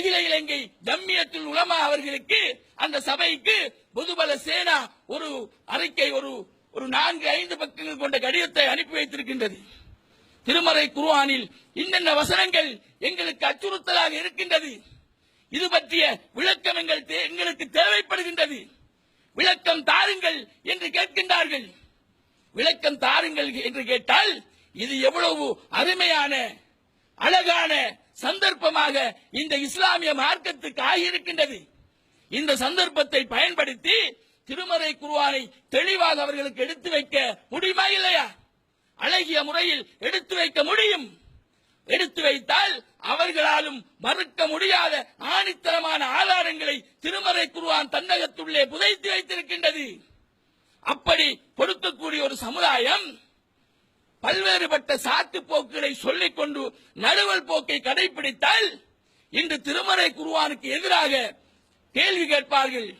அகில இலங்கை ஜம்மியத்தில் உலமா அவர்களுக்கு அந்த சபைக்கு பொதுபல சேனா ஒரு அறிக்கை ஒரு ஒரு நான்கு ஐந்து பக்கங்கள் கொண்ட கடிதத்தை அனுப்பி வைத்திருக்கின்றது. திருமறை குருவானில் இன்னென்ன வசனங்கள் எங்களுக்கு அச்சுறுத்தலாக இருக்கின்றது? இது பற்றிய விளக்கம் எங்கள் எங்களுக்கு தேவைப்படுகின்றது. விளக்கம் தாருங்கள் என்று கேட்கின்றார்கள். விளக்கம் தாருங்கள் என்று கேட்டால் இது எவ்வளவு அருமையான அழகான சந்தர்ப்பமாக இந்த இஸ்லாமிய மார்க்கத்துக்கு ஆகியிருக்கின்றது. இந்த சந்தர்ப்பத்தை பயன்படுத்தி திருமறை குருவானை தெளிவாக அவர்களுக்கு எடுத்து வைக்க முடியுமா இல்லையா? அழகிய முறையில் எடுத்து வைக்க முடியும். எடுத்து வைத்தால் அவர்களாலும் மறுக்க முடியாத ஆணித்தரமான ஆதாரங்களை திருமறை குருவான் தன்னகத்துள்ளே புதைத்து வைத்திருக்கின்றது. அப்படி கொடுக்கக்கூடிய ஒரு சமுதாயம் பல்வேறுபட்ட சாத்து போக்குகளை சொல்லிக் கொண்டு நடுவல் போக்கை கடைபிடித்தால் இன்று திருமறை குருவானுக்கு எதிராக கேள்வி கேட்பார்கள்.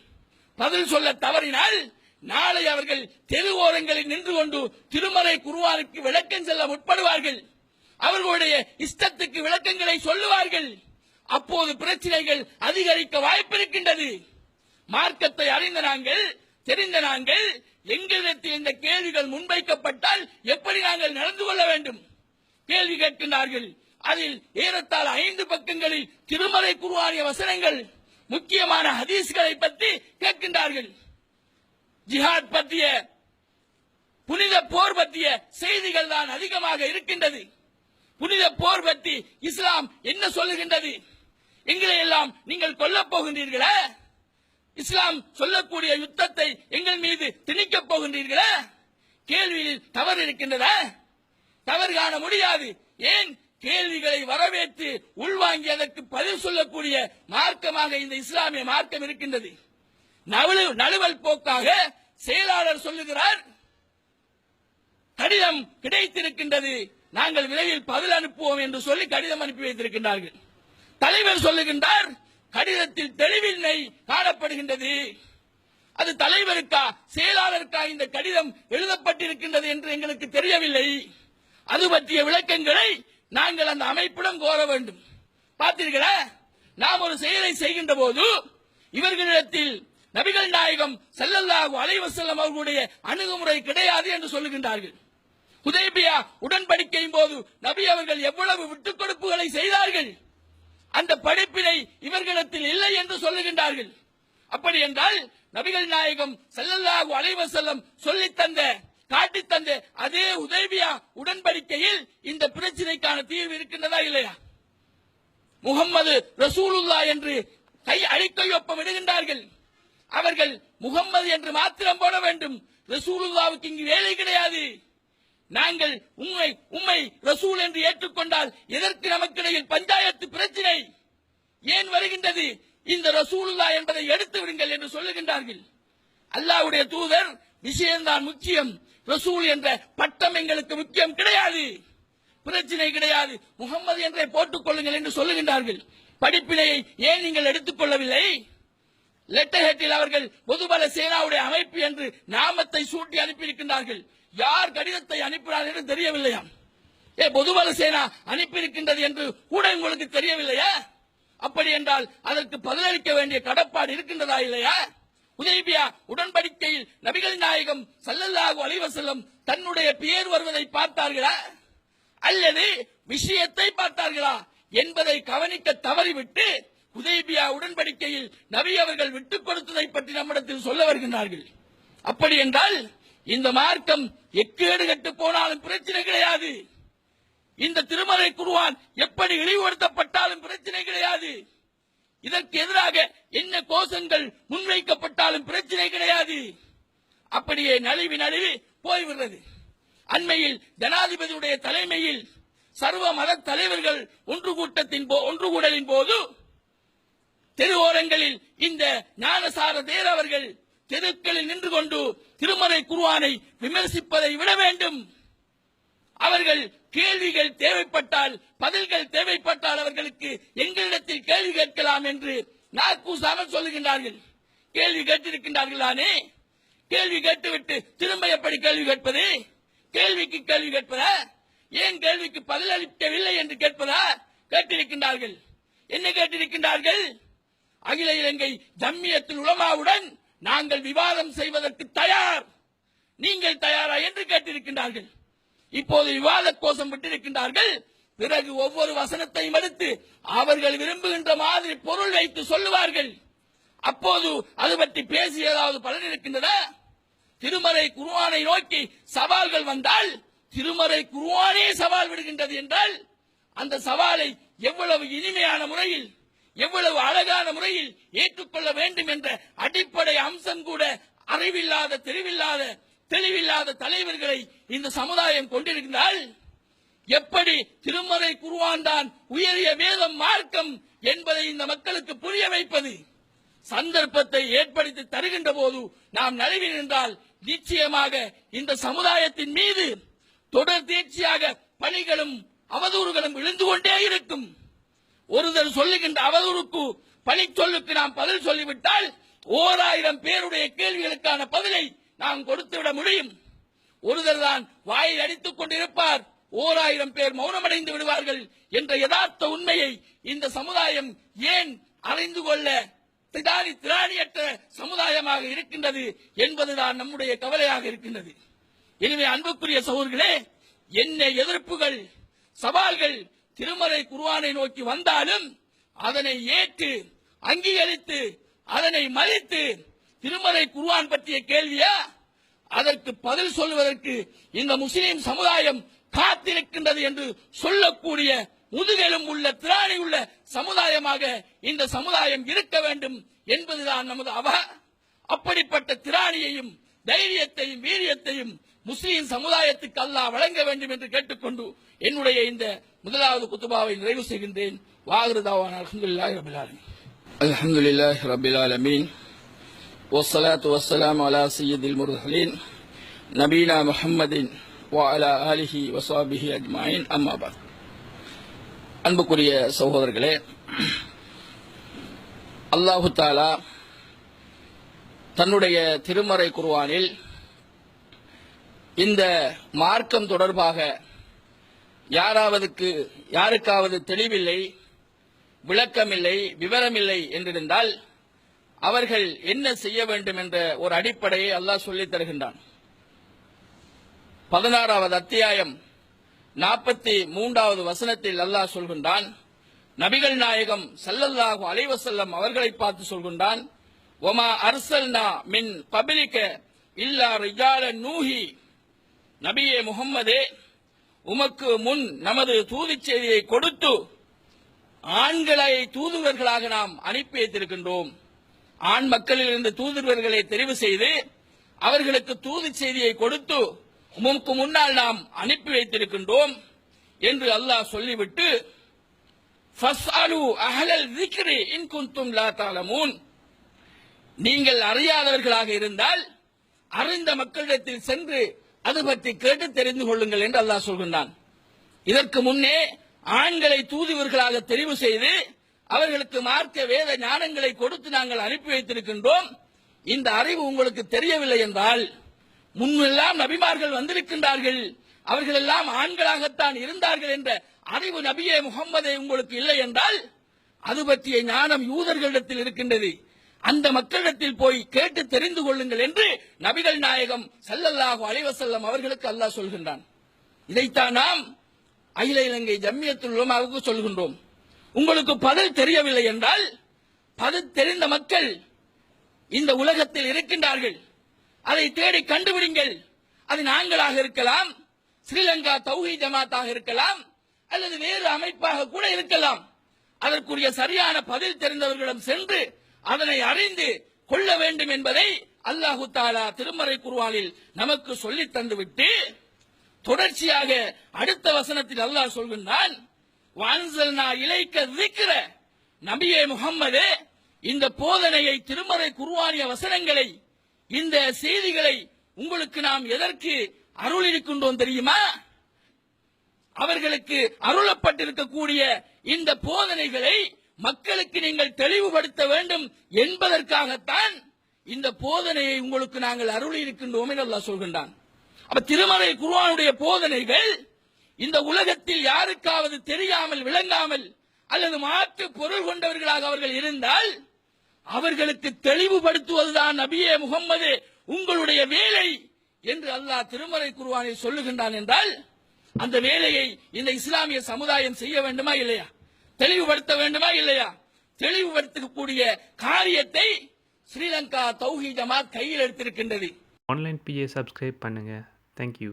பதில் சொல்ல தவறினால் நாளை அவர்கள் தெரு ஓரங்களில் நின்று கொண்டு திருமறை குருவானுக்கு விளக்கம் செல்ல முற்படுவார்கள். அவர்களுடைய இஷ்டத்துக்கு விளக்கங்களை சொல்லுவார்கள். அப்போது பிரச்சனைகள் அதிகரிக்க வாய்ப்பிருக்கின்றது. மார்க்கத்தை அறிந்த நாங்கள் தெரிந்த நாங்கள் எங்களிடத்தில் இந்த கேள்விகள் முன்வைக்கப்பட்டால் எப்படி நாங்கள் நடந்து கொள்ள வேண்டும்? கேள்வி கேட்கின்றார்கள். அதில் ஏறத்தாழ ஐந்து பக்கங்களில் திருமலை குருவானிய வசனங்கள் முக்கியமான ஹதீஸ்களை பற்றி கேட்கின்றார்கள். ஜிஹாத் பற்றிய புனித போர் பற்றிய செய்திகள் தான் அதிகமாக இருக்கின்றது. புனித போர் பற்றி இஸ்லாம் என்ன சொல்லுகின்றது? எங்களை எல்லாம் நீங்கள் கொல்லப் போகின்றீர்களா? இஸ்லாம் சொல்லக்கூடிய யுத்தத்தை எங்கள் மீது திணிக்கப் போகின்றீர்களா? கேள்வியில் தவறு இருக்கின்றதா? தவறு காண முடியாது. ஏன் கேள்விகளை வரவேற்று உள்வாங்கி அதற்கு பதில் சொல்லக்கூடிய மார்க்கமாக இந்த இஸ்லாமிய மார்க்கம் இருக்கின்றது. நவலு நழுவல் போக்காக செயலாளர் சொல்லுகிறார் கடிதம் கிடைத்திருக்கின்றது. நாங்கள் விரைவில் பதில் அனுப்புவோம் என்று சொல்லி கடிதம் அனுப்பி வைத்திருக்கின்றார்கள். தலைவர் சொல்லுகின்றார் கடிதத்தில் தெளிவின்மை காணப்படுகின்றது. அது தலைவருக்கா செயலாளருக்கா இந்த கடிதம் எழுதப்பட்டிருக்கின்றது என்று எங்களுக்கு தெரியவில்லை. அது பற்றிய விளக்கங்களை நாங்கள் அந்த அமைப்பிடம் கோர வேண்டும். பார்த்தீர்களா? நாம் ஒரு செயலை செய்கின்ற போது இவர்களிடத்தில் நபிகள் நாயகம் ஸல்லல்லாஹு அலைவசல்லம் அவர்களுடைய அணுகுமுறை கிடையாது என்று சொல்லுகின்றார்கள். ஹுதைபியா உடன்படிக்கையின் போது நபி அவர்கள் எவ்வளவு விட்டுக் கொடுப்புகளை செய்தார்கள்? அந்த படிப்பினை இவர்களிடத்தில் இல்லை என்று சொல்லுகின்றார்கள். அப்படி என்றால் நபிகள் நாயகம் ஸல்லல்லாஹு அலைஹி செல்லம் சொல்லி தந்த காட்டித் தந்த அதே உதவியா உடன்படிக்கையில் இந்த பிரச்சனைக்கான தீர்வு இருக்கின்றதா இல்லையா? முகம்மது ரசூலுல்லா என்று கை அடிக்கை ஒப்ப விடுகின்றார்கள். அவர்கள் முகம்மது என்று மாத்திரம் போட வேண்டும். ரசூலுல்லாவுக்கு இங்கு வேலை கிடையாது. நாங்கள் உண்மை உண்மை ரசூல் என்று ஏற்றுக்கொண்டால் எதற்கு நமக்கிடையில் பஞ்சாயத்து பிரச்சனை? ஏன் வருகின்றது? இந்த ரசூலுல்லா என்பதை எடுத்து விடுங்கள் என்று சொல்லுகின்றார்கள். அல்லாஹ்வுடைய தூதர் விஷயம்தான் முக்கியம். ரசூல் என்ற பட்டம் எங்களுக்கு முக்கியம் கிடையாது. பிரச்சனை கிடையாது. முகம்மது என்றே போட்டுக் கொள்ளுங்கள் என்று சொல்லுகின்றார்கள். படிப்பினையை ஏன் நீங்கள் எடுத்துக் கொள்ளவில்லை? லெட்டர் ஹெட்டில் அவர்கள் பொதுபல சேனாவுடைய அமைப்பு என்று நாமத்தை சூட்டி அனுப்பியிருக்கின்றார்கள். யார் கடிதத்தை அனுப்பினார் என்று தெரியவில்லையா? ஏ பொதுவல சேனா அனுப்பியிருக்கின்றது என்று கூட உங்களுக்கு தெரியவில்லையா? அப்படி என்றால் அதற்கு பதிலளிக்க வேண்டிய கடப்பாடு இருக்கின்றதா இல்லையா? உதய்பியா உடன்படிக்கையில் நபிகள் நாயகம் சல்லல்லாஹு அலைஹி தன்னுடைய பெயர் வருவதை பார்த்தார்களா? அல்லது விஷயத்தை பார்த்தார்களா என்பதை கவனிக்க தவறிவிட்டு உதய்பியா உடன்படிக்கையில் நபி அவர்கள் விட்டுக் கொடுத்ததை பற்றி நம்மிடத்தில் சொல்ல வருகின்றார்கள். அப்படி என்றால் இந்த மார்க்கம் எக்கேடு கட்டு போனாலும் பிரச்சனை கிடையாது. இந்த திருமலை குருவான் எப்படி இழிவுபடுத்தப்பட்டாலும் பிரச்சனை கிடையாது. இதற்கு எதிராக என்ன கோஷங்கள் முன்வைக்கப்பட்டாலும் பிரச்சனை கிடையாது. அப்படியே நழுவி நழுவி போய்விடுறது. அண்மையில் ஜனாதிபதியுடைய தலைமையில் சர்வ மத தலைவர்கள் ஒன்று கூட்டத்தின் போ- ஒன்று கூடலின் போது தெருவோரங்களில் இந்த ஞானசார தேர் அவர்கள் தெருக்களில் நின்று கொண்டு திருமறை குருவானை விமர்சிப்பதை விட வேண்டும். அவர்கள் கேள்விகள் தேவைப்பட்டால் பதில்கள் தேவைப்பட்டால் அவர்களுக்கு எங்களிடத்தில் கேள்வி கேட்கலாம் என்று நாக்கூசாமல் சொல்லுகின்றார்கள். கேள்வி கேட்டிருக்கின்றார்களானே? கேள்வி கேட்டுவிட்டு திரும்ப எப்படி கேள்வி கேட்பது? கேள்விக்கு கேள்வி கேட்பதா? ஏன் கேள்விக்கு பதிலளிக்கவில்லை என்று கேட்பதா? கேட்டிருக்கின்றார்கள். என்ன கேட்டிருக்கின்றார்கள்? அகில இலங்கை ஜம்மியத்தில் உலமாவுடன் நாங்கள் விவாதம் செய்வதற்கு தயார். நீங்கள் தயாரா என்று கேட்டிருக்கின்றார்கள். இப்போது விவாத கோஷம் விட்டிருக்கின்றார்கள். பிறகு ஒவ்வொரு வசனத்தையும் எடுத்து அவர்கள் விரும்புகின்ற மாதிரி பொருள் வைத்து சொல்லுவார்கள். அப்போது அது பற்றி பேசி ஏதாவது பலன் இருக்கின்றதா திருமறை குருவானை நோக்கி சவால்கள் வந்தால் திருமறை குருவானே சவால் விடுகின்றது என்றால் அந்த சவாலை எவ்வளவு இனிமையான முறையில் எவ்வளவு அழகான முறையில் ஏற்றுக்கொள்ள வேண்டும் என்ற அடிப்படை அம்சம் கூட அறிவில்லாத தெரிவில்லாத தெளிவில்லாத தலைவர்களை இந்த சமுதாயம் கொண்டிருந்தால் எப்படி திருமறை குருவான் தான் உயரிய வேதம் மார்க்கம் என்பதை இந்த மக்களுக்கு புரிய வைப்பது? சந்தர்ப்பத்தை ஏற்படுத்தி தருகின்ற போது நாம் நழுவி நின்றால் நிச்சயமாக இந்த சமுதாயத்தின் மீது தொடர் தேர்ச்சியாக பணிகளும் அவதூறுகளும் விழுந்து கொண்டே இருக்கும். ஒருவர் சொல்லுகின்ற அவதூறுக்கு பணி சொல்லுக்கு நாம் பதில் சொல்லிவிட்டால் ஓராயிரம் பேருடைய கேள்விகளுக்கான பதிலை நாம் கொடுத்துவிட முடியும். ஒருவர் தான் வாயில் அடித்துக் கொண்டிருப்பார். ஓராயிரம் பேர் மௌனமடைந்து விடுவார்கள் என்ற யதார்த்த உண்மையை இந்த சமுதாயம் ஏன் அறிந்து கொள்ள திடாரி திராணியற்ற சமுதாயமாக இருக்கின்றது என்பதுதான் நம்முடைய கவலையாக இருக்கின்றது. எனவே அன்புக்குரிய சகோதர்களே என்ன எதிர்ப்புகள் சவால்கள் திருமறை குருவானை நோக்கி வந்தாலும் அதனை ஏற்று அங்கீகரித்து அதனை மதித்து திருமறை குருவான் பற்றிய கேள்வியா அதற்கு பதில் சொல்வதற்கு இந்த முஸ்லிம் சமுதாயம் காத்திருக்கின்றது என்று சொல்லக்கூடிய முதுகெலும் உள்ள திராணி உள்ள சமுதாயமாக இந்த சமுதாயம் இருக்க வேண்டும் என்பதுதான் நமது அவ. அப்படிப்பட்ட திராணியையும் தைரியத்தையும் வீரியத்தையும் முஸ்லிம் சமுதாயத்துக்கு அல்லாஹ் வழங்க வேண்டும் என்று கேட்டுக்கொண்டு என்னுடைய இந்த முதலாவது குத்துபாவை நிறைவு செய்கின்றேன் வாகிருதாவான் அலமதுல்லாஹி ரபில் ஆலமீன் அல்ஹம்துலில்லாஹி ரபில் ஆலமீன் والصلاة والسلام على سيد المرسلين نبينا محمد وعلى آله وصحبه أجمعين أما بعد அன்புக்குரிய சகோதரர்களே அல்லாஹு தாலா தன்னுடைய திருமறை குர்ஆனில் இந்த மார்க்கம் தொடர்பாக யாராவதுக்கு யாருக்காவது தெளிவில்லை விளக்கமில்லை விவரமில்லை என்றிருந்தால் அவர்கள் என்ன செய்ய வேண்டும் என்ற ஒரு அடிப்படையை அல்லாஹ் சொல்லித் தருகின்றான். பதினாறாவது அத்தியாயம் நாற்பத்தி மூன்றாவது வசனத்தில் அல்லாஹ் சொல்கின்றான் நபிகள் நாயகம் ஸல்லல்லாஹு அலைவசல்லம் அவர்களை பார்த்து சொல்கின்றான் ஒமா அர்சல்னா மின் பபிலிக்க இல்லா ரிஜால நூஹி. நபியே முகம்மதே உமக்கு முன் நமது தூது செய்தியை கொடுத்து ஆண்களை தூதுவர்களாக நாம் அனுப்பி வைத்திருக்கின்றோம். ஆண் மக்களிலிருந்து தூதுவர்களை தெரிவு செய்து அவர்களுக்கு தூது செய்தியை கொடுத்து உமக்கு முன்னால் நாம் அனுப்பி வைத்திருக்கின்றோம் என்று அல்லாஹ் சொல்லிவிட்டு நீங்கள் அறியாதவர்களாக இருந்தால் அறிந்த மக்களிடத்தில் சென்று அது பற்றி கேட்டு தெரிந்து கொள்ளுங்கள் என்று அல்லாஹ் சொல்கின்றான். இதற்கு முன்னே ஆண்களை தூதுவர்களாக தெரிவு செய்து அவர்களுக்கு மார்க்க வேத ஞானங்களை கொடுத்து நாங்கள் அனுப்பி வைத்திருக்கின்றோம். இந்த அறிவு உங்களுக்கு தெரியவில்லை என்றால் முன்னெல்லாம் நபிமார்கள் வந்திருக்கின்றார்கள். அவர்கள் எல்லாம் ஆண்களாகத்தான் இருந்தார்கள் என்ற அறிவு நபியே முகம்மதே உங்களுக்கு இல்லை என்றால் அது பற்றிய ஞானம் யூதர்களிடத்தில் இருக்கின்றது. அந்த மக்களிடத்தில் போய் கேட்டு தெரிந்து கொள்ளுங்கள் என்று நபிகள் நாயகம் சல்லல்லாஹு அலைவசல்லம் அவர்களுக்கு அல்லாஹ் சொல்கின்றான். இதைத்தான் நாம் அகில இலங்கை ஜம்மியத்துல் உலமாவுக்கு சொல்கின்றோம். உங்களுக்கு பதில் தெரியவில்லை என்றால் பதில் தெரிந்த மக்கள் இந்த உலகத்தில் இருக்கின்றார்கள். அதை தேடி கண்டுபிடிங்கள். அது நாங்களாக இருக்கலாம் ஸ்ரீலங்கா தௌஹி ஜமாத்தாக இருக்கலாம் அல்லது வேறு அமைப்பாக கூட இருக்கலாம். அதற்குரிய சரியான பதில் தெரிந்தவர்களிடம் சென்று அதனை அறிந்து கொள்ள வேண்டும் என்பதை அல்லாஹு தாலா திருமறை குருவானில் நமக்கு சொல்லி தந்துவிட்டு தொடர்ச்சியாக அடுத்த வசனத்தில் அல்லாஹ் சொல்கின்றான் வான்சல்னா இலைக்க விக்கிற நபியே முகம்மது இந்த போதனையை திருமறை குருவானிய வசனங்களை இந்த செய்திகளை உங்களுக்கு நாம் எதற்கு அருளிருக்கின்றோம் தெரியுமா? அவர்களுக்கு அருளப்பட்டிருக்கக்கூடிய இந்த போதனைகளை மக்களுக்கு நீங்கள் தெளிவுபடுத்த வேண்டும் என்பதற்காகத்தான் இந்த போதனையை உங்களுக்கு நாங்கள் அருளி இருக்கின்றோம் என்று அல்லாஹ் சொல்கின்றான். அப்ப திருமலை குருவானுடைய போதனைகள் இந்த உலகத்தில் யாருக்காவது தெரியாமல் விளங்காமல் அல்லது மாற்று பொருள் கொண்டவர்களாக அவர்கள் இருந்தால் அவர்களுக்கு தெளிவுபடுத்துவதுதான் நபியே முகம்மது உங்களுடைய வேலை என்று அல்லாஹ் திருமலை குருவானை சொல்லுகின்றான் என்றால் அந்த வேலையை இந்த இஸ்லாமிய சமுதாயம் செய்ய வேண்டுமா இல்லையா? தெளிவுபடுத்த வேண்டுமா இல்லையா? தெளிவுபடுத்தக்கூடிய காரியத்தை ஸ்ரீலங்கா தௌஹி ஜமாத் கையில் எடுத்திருக்கின்றது. ஆன்லைன் பிஏ சப்ஸ்கிரைப் பண்ணுங்கள் தேங்க்யூ